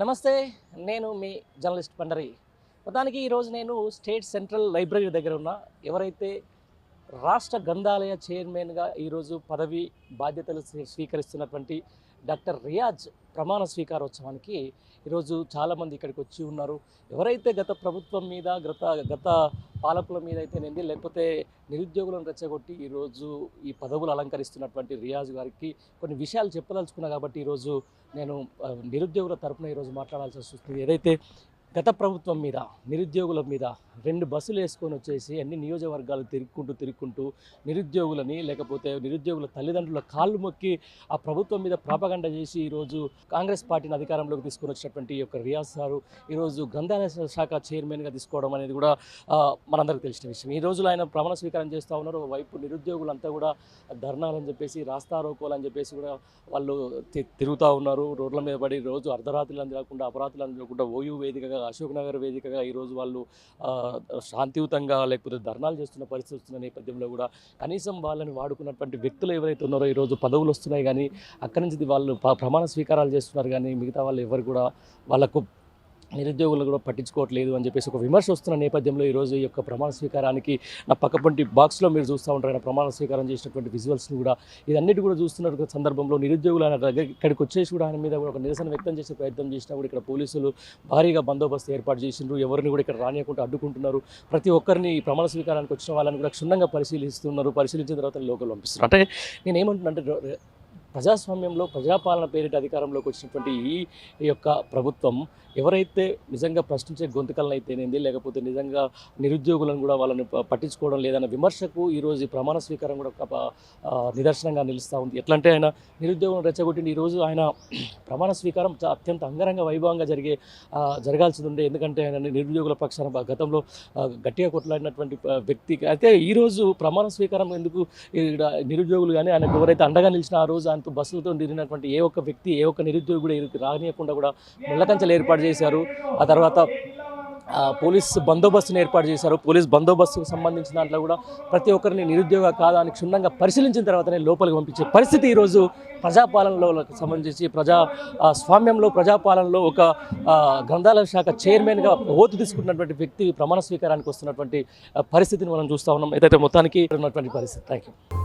నమస్తే నేను మీ జర్నలిస్ట్ పండరి. మొత్తానికి ఈరోజు నేను స్టేట్ సెంట్రల్ లైబ్రరీ దగ్గర ఉన్న. ఎవరైతే రాష్ట్ర గ్రంథాలయ చైర్మన్గా ఈరోజు పదవి బాధ్యతలు స్వీకరిస్తున్నటువంటి డాక్టర్ రియాజ్ ప్రమాణ స్వీకారోత్సవానికి ఈరోజు చాలామంది ఇక్కడికి వచ్చి ఉన్నారు. ఎవరైతే గత ప్రభుత్వం మీద గత గత పాలకుల మీద అయితేనేంది లేకపోతే నిరుద్యోగులను రెచ్చగొట్టి ఈరోజు ఈ పదవులు అలంకరిస్తున్నటువంటి రియాజ్ గారికి కొన్ని విషయాలు చెప్పదలుచుకున్నా కాబట్టి ఈరోజు నేను నిరుద్యోగుల తరపున ఈరోజు మాట్లాడాల్సి వస్తుంది. ఏదైతే గత ప్రభుత్వం మీద నిరుద్యోగుల మీద రెండు బస్సులు వేసుకొని వచ్చేసి అన్ని నియోజకవర్గాలు తిరుక్కుంటూ తిరుక్కుంటూ నిరుద్యోగులని లేకపోతే నిరుద్యోగుల తల్లిదండ్రుల కాళ్ళు మొక్కి ఆ ప్రభుత్వం మీద ప్రాపగండ చేసి ఈరోజు కాంగ్రెస్ పార్టీని అధికారంలోకి తీసుకొని వచ్చినటువంటి ఈ యొక్క రియాజ్ సారు ఈరోజు గ్రంథాలయ శాఖ చైర్మన్గా తీసుకోవడం అనేది కూడా మనందరికీ తెలిసిన విషయం. ఈ రోజులో ఆయన ప్రమాణ స్వీకారం చేస్తూ ఉన్నారు. వైపు నిరుద్యోగులంతా కూడా ధర్నాలని చెప్పేసి రాస్తారోకోలు అని చెప్పేసి కూడా వాళ్ళు తి- తిరుగుతూ ఉన్నారు. రోడ్ల మీద పడి రోజు అర్ధరాత్రులను కాకుండా అని కాకుండా ఓయూ వేదికగా అశోక్ నగర్ వేదికగా ఈరోజు వాళ్ళు శాంతియుతంగా లేకపోతే ధర్నాలు చేస్తున్న పరిస్థితి వస్తున్న నేపథ్యంలో కూడా కనీసం వాళ్ళని వాడుకున్నటువంటి వ్యక్తులు ఎవరైతే ఉన్నారో ఈరోజు పదవులు వస్తున్నాయి కానీ అక్కడి నుంచి వాళ్ళు ప్రమాణ స్వీకారాలు చేస్తున్నారు కానీ మిగతా వాళ్ళు ఎవరు కూడా వాళ్ళకు నిరుద్యోగులు కూడా పట్టించుకోవట్లేదు అని చెప్పేసి ఒక విమర్శ వస్తున్న నేపథ్యంలో ఈరోజు ఈ యొక్క ప్రమాణ స్వీకారానికి నా పక్కపంటి బాక్స్లో మీరు చూస్తూ ఉంటారు. ఆయన ప్రమాణ స్వీకారం చేసినటువంటి విజువల్స్ని కూడా ఇదన్నిటి కూడా చూస్తున్న సందర్భంలో. నిరుద్యోగులు ఆయన దగ్గర ఇక్కడికి వచ్చేసి కూడా ఆయన మీద కూడా ఒక నిరసన వ్యక్తం చేసే ప్రయత్నం చేసినా కూడా ఇక్కడ పోలీసులు భారీగా బందోబస్తు ఏర్పాటు చేసిండ్రు. ఎవరిని కూడా ఇక్కడ రానియకుండా అడ్డుకుంటున్నారు. ప్రతి ఒక్కరిని ఈ ప్రమాణ స్వీకారానికి వచ్చిన వాళ్ళని కూడా క్షుణ్ణంగా పరిశీలిస్తున్నారు. పరిశీలించిన తర్వాత లోకల్ పంపిస్తున్నారు. అంటే నేనేమంటున్నా అంటే ప్రజాస్వామ్యంలో ప్రజాపాలన పేరిట అధికారంలోకి వచ్చినటువంటి ఈ యొక్క ప్రభుత్వం ఎవరైతే నిజంగా ప్రశ్నించే గొంతుకలను అయితేనేది లేకపోతే నిజంగా నిరుద్యోగులను కూడా వాళ్ళని పట్టించుకోవడం లేదన్న విమర్శకు ఈరోజు ఈ ప్రమాణ స్వీకారం కూడా ఒక నిదర్శనంగా నిలుస్తూ ఉంది. ఎట్లా అంటే ఆయన నిరుద్యోగం రెచ్చగొట్టింది ఈరోజు ఆయన ప్రమాణ స్వీకారం అత్యంత అంగరంగ వైభవంగా జరిగే జరగాల్సి ఉండే ఎందుకంటే ఆయన నిరుద్యోగుల పక్షాన గతంలో గట్టిగా కొట్లాడినటువంటి వ్యక్తికి వ్యక్తి. అయితే ఈరోజు ప్రమాణ స్వీకారం ఎందుకు నిరుద్యోగులు కానీ ఆయనకు ఎవరైతే అండగా నిలిచిన ఆ రోజు ఆయన బస్సులతో తిరిగినటువంటి ఏ ఒక్క వ్యక్తి ఏ ఒక్క నిరుద్యోగి కూడా రానియకుండా కూడా ముళ్ళకంచెలు ఏర్పాటు చేశారు. ఆ తర్వాత పోలీస్ బందోబస్తుని ఏర్పాటు చేశారు. పోలీస్ బందోబస్తుకు సంబంధించిన దాంట్లో కూడా ప్రతి ఒక్కరిని నిరుద్యోగ కాదా అని క్షుణ్ణంగా పరిశీలించిన తర్వాతనే లోపలికి పంపించే పరిస్థితి ఈరోజు ప్రజాపాలనలో సంబంధించి ప్రజా స్వామ్యంలో ప్రజాపాలనలో ఒక గ్రంథాలయ శాఖ చైర్మన్గా ఓటు తీసుకున్నటువంటి వ్యక్తి ప్రమాణ స్వీకారానికి వస్తున్నటువంటి పరిస్థితిని మనం చూస్తూ ఉన్నాం. ఏదైతే మొత్తానికి ఉన్నటువంటి పరిస్థితి. Thank you